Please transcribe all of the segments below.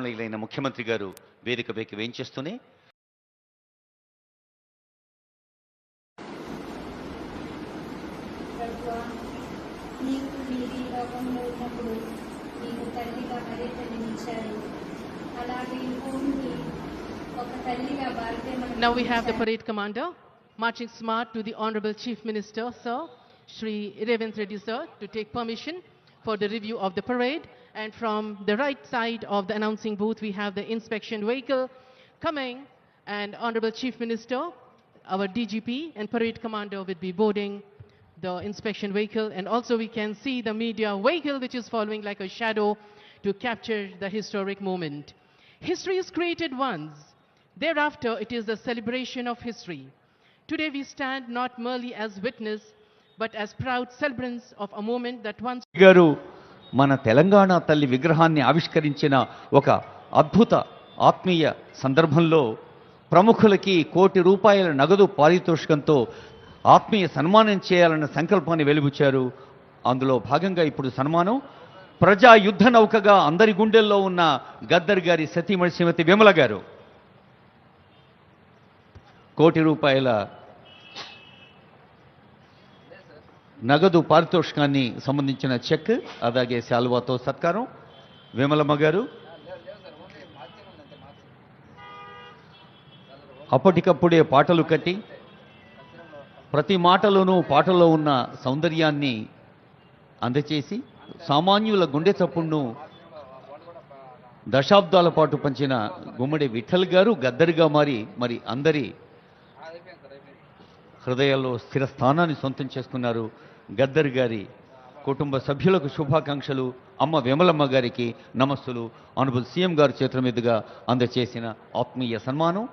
అయిన ముఖ్యమంత్రి గారు వేదికపైకి వేయించేస్తూనే ప్రభువా నీకు మీరు ఈ లోకంలో ఉన్నప్పుడు నీకు తల్లిగా మరే తల్లినిచ్చారు అలాగే ఈ భూమికి ఒక తల్లిగా భారతే మనకు Now we have the ఇచ్చారు. parade commander marching smart to the Honorable Chief Minister, sir, Shri Revent Reddy, sir, to take permission for the review of the parade. And from the right side of the announcing booth, we have the inspection vehicle coming. And Honorable Chief Minister, our DGP and parade commander will be boarding the inspection vehicle. And also we can see the media vehicle which is following like a shadow to capture the historic moment. History is created once. Thereafter, it is the celebration of history. Today, we stand not merely as witness, but as proud celebrants of a moment that once గారు మన తెలంగాణ తల్లి విగ్రహాన్ని ఆవిష్కరించిన ఒక అద్భుత ఆత్మీయ సందర్భంలో ప్రముఖులకి కోటి రూపాయల నగదు పారితోషికంతో ఆత్మీయ సన్మానం చేయాలన్న సంకల్పాన్ని వెలుబుచ్చారు. అందులో భాగంగా ఇప్పుడు సన్మానం. ప్రజా యుద్ధ నౌకగా అందరి గుండెల్లో ఉన్న గద్దర్ గారి సతీమణి శ్రీమతి విమల గారు. కోటి రూపాయల నగదు పారితోషికాన్ని సంబంధించిన చెక్ అలాగే శాలువాతో సత్కారం. విమలమ్మ గారు అప్పటికప్పుడే పాటలు కట్టి ప్రతి మాటలోనూ పాటలో ఉన్న సౌందర్యాన్ని అందచేసి సామాన్యుల గుండె చప్పుడును దశాబ్దాల పాటు పంచిన గుమ్మడి విఠల్ గారు గద్దరిగా మారి మరి అందరి హృదయాల్లో స్థిర స్థానాన్ని సొంతం చేసుకున్నారు గద్దర్ గారి కుటుంబ సభ్యులకు శుభాకాంక్షలు అమ్మ విమలమ్మ గారికి నమస్సులు అనుబుల్ సీఎం గారి చేతుల మీదుగా అందచేసిన ఆత్మీయ సన్మానం.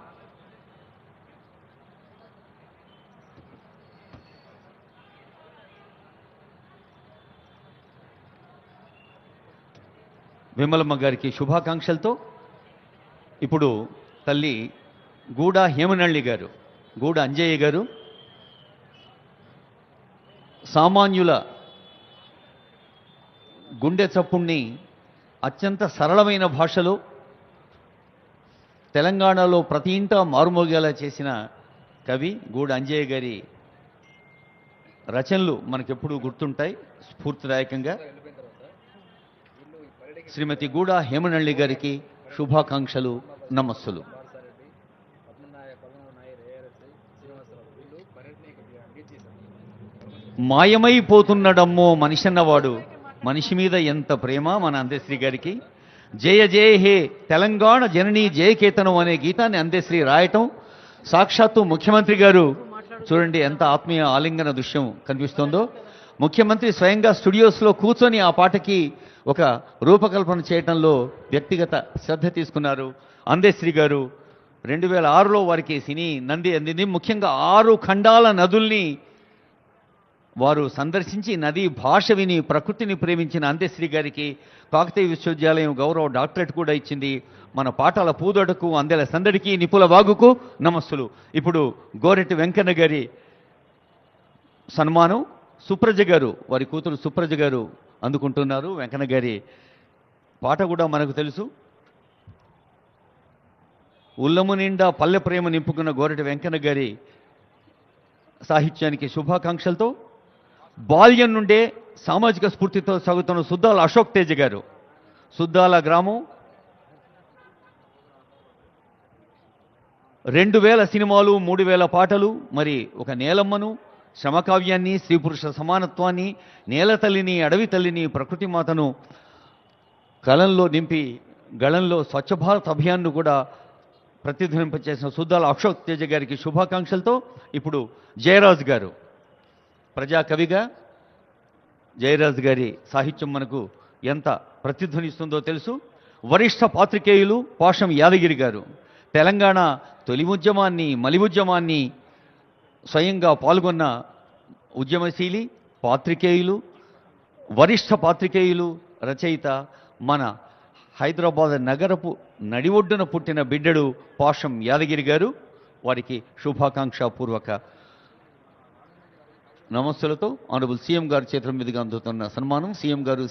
విమలమ్మ గారికి శుభాకాంక్షలతో ఇప్పుడు తల్లి గూడ హేమనల్లి గారు గూడ అంజయ్య గారు సామాన్యుల గుండె చప్పుణ్ణి అత్యంత సరళమైన భాషలో తెలంగాణలో ప్రతి ఇంటా మారుమోగేలా చేసిన కవి గూడ అంజయ్య గారి రచనలు మనకెప్పుడూ గుర్తుంటాయి స్ఫూర్తిదాయకంగా. శ్రీమతి గూడ హేమనల్లి గారికి శుభాకాంక్షలు నమస్సులు. మాయమైపోతున్నడమ్మో మనిషన్నవాడు మనిషి మీద ఎంత ప్రేమ మన అందశ్రీ గారికి? జయ జయ హే తెలంగాణ జననీ జయకేతనం అనే గీతాన్ని అందశ్రీ రాయటం. సాక్షాత్తు ముఖ్యమంత్రి గారు చూడండి ఎంత ఆత్మీయ ఆలింగన దృశ్యం కనిపిస్తోందో. ముఖ్యమంత్రి స్వయంగా స్టూడియోస్లో కూర్చొని ఆ పాటకి ఒక రూపకల్పన చేయటంలో వ్యక్తిగత శ్రద్ధ తీసుకున్నారు అందశ్రీ గారు. రెండు వేల ఆరులో వారికి సినీ నంది అందింది. ముఖ్యంగా ఆరు ఖండాల నదుల్ని వారు సందర్శించి నది భాష విని ప్రకృతిని ప్రేమించిన అంత్యశ్రీ గారికి కాకతీయ విశ్వవిద్యాలయం గౌరవ డాక్టరేట్ కూడా ఇచ్చింది. మన పాటల పూదొడకు అందెల సందడికి నిపుల వాగుకు నమస్సులు. ఇప్పుడు గోరెట్టి వెంకన్న గారి సన్మానం సుప్రజ గారు వారి కూతురు సుప్రజ గారు అందుకుంటున్నారు. వెంకన్న గారి పాట కూడా మనకు తెలుసు. ఉల్లము నిండా పల్లె ప్రేమ నింపుకున్న గోరటి వెంకన్న గారి సాహిత్యానికి శుభాకాంక్షలతో బాల్యం నుండే సామాజిక స్ఫూర్తితో సాగుతున్న సుద్దాల అశోక్ తేజ్ గారు. సుద్దాల గ్రామం. రెండు వేల సినిమాలు మూడు వేల పాటలు మరి ఒక నేలమ్మను శ్రమకావ్యాన్ని స్త్రీ పురుష సమానత్వాన్ని నేల తల్లిని అడవి తల్లిని ప్రకృతి మాతను కలంలో నింపి గళంలో స్వచ్ఛ భారత్ అభియాన్ను కూడా ప్రతిధ్వనింపచేసిన సుద్దాల అశోక్ తేజ గారికి శుభాకాంక్షలతో ఇప్పుడు జయరాజ్ గారు. ప్రజా కవిగా జయరాజ్ గారి సాహిత్యం మనకు ఎంత ప్రతిధ్వనిస్తుందో తెలుసు. వరిష్ఠ పాత్రికేయులు పాషం యాదగిరి గారు తెలంగాణ తొలి ఉద్యమాన్ని మలి ఉద్యమాన్ని స్వయంగా పాల్గొన్న ఉద్యమశీలి పాత్రికేయులు వరిష్ఠ పాత్రికేయులు రచయిత మన హైదరాబాద్ నగరపు నడి ఒడ్డున పుట్టిన బిడ్డడు పాషం యాదగిరి గారు. వారికి శుభాకాంక్షపూర్వక నమస్సులతో ఆనరబుల్ సీఎం గారి చేతుల మీదుగా అందుతున్న సన్మానం. సీఎం గారు